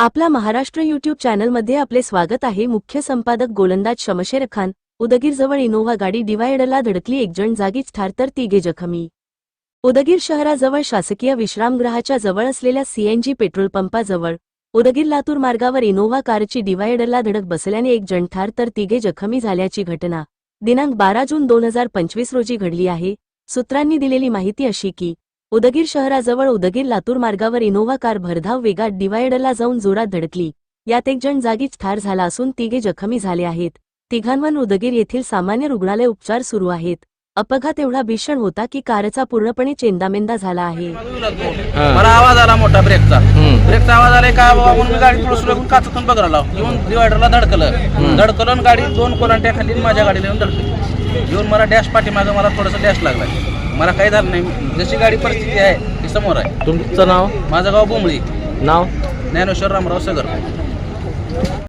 आपला महाराष्ट्र युट्यूब चॅनलमध्ये आपले स्वागत आहे. मुख्य संपादक गोलंदाज शमशेर खान उदगीरजवळ इनोव्हा गाडी डिवायडरला धडकली. एक जण जागीच ठार तर तिघे जखमी. उदगीर शहराजवळ शासकीय विश्रामगृहाच्या जवळ असलेल्या सीएनजी पेट्रोल पंपाजवळ उदगीर लातूर मार्गावर इनोव्हा कारची डिवायडरला धडक बसल्याने एक जण ठार तर तिघे जखमी झाल्याची घटना. दिनांक बारा जून दोन हजार पंचवीस रोजी घडली आहे. सूत्रांनी दिलेली माहिती अशी की उदगीर शहराजवळ उदगीर लातूर मार्गावर इनोव्हा कार भरधाव वेगात डिवायडरला जाऊन जोरात धडकली. यात एक जण जागीच ठार झाला असून तिघे जखमी झाले आहेत. तिघांवर उदगीर येथील सामान्य रुग्णालय उपचार सुरू आहेत. अपघात एवढा भीषण होता की कारचा पूर्णपणे चेंदामेंदा झाला आहे. मला आवाज आला मोठा ब्रेकचा. ब्रेकचा आवाज आला का बाबा म्हणून मी गाडी थोडं काचातून बघायला येऊन डिवायडरला धडकलं. धडकलं आणि गाडी दोन कोलांट्या खाली माझ्या गाडीला येऊन धडकली. येऊन मला डॅश पाठीमागं मला थोडंसं डॅश लागला. मला काही झालं नाही. जशी गाडी परिस्थिती आहे ती समोर आहे. तुमचं नाव? माझं गाव बोंबळी नाव? ज्ञानेश्वर रामराव सगर.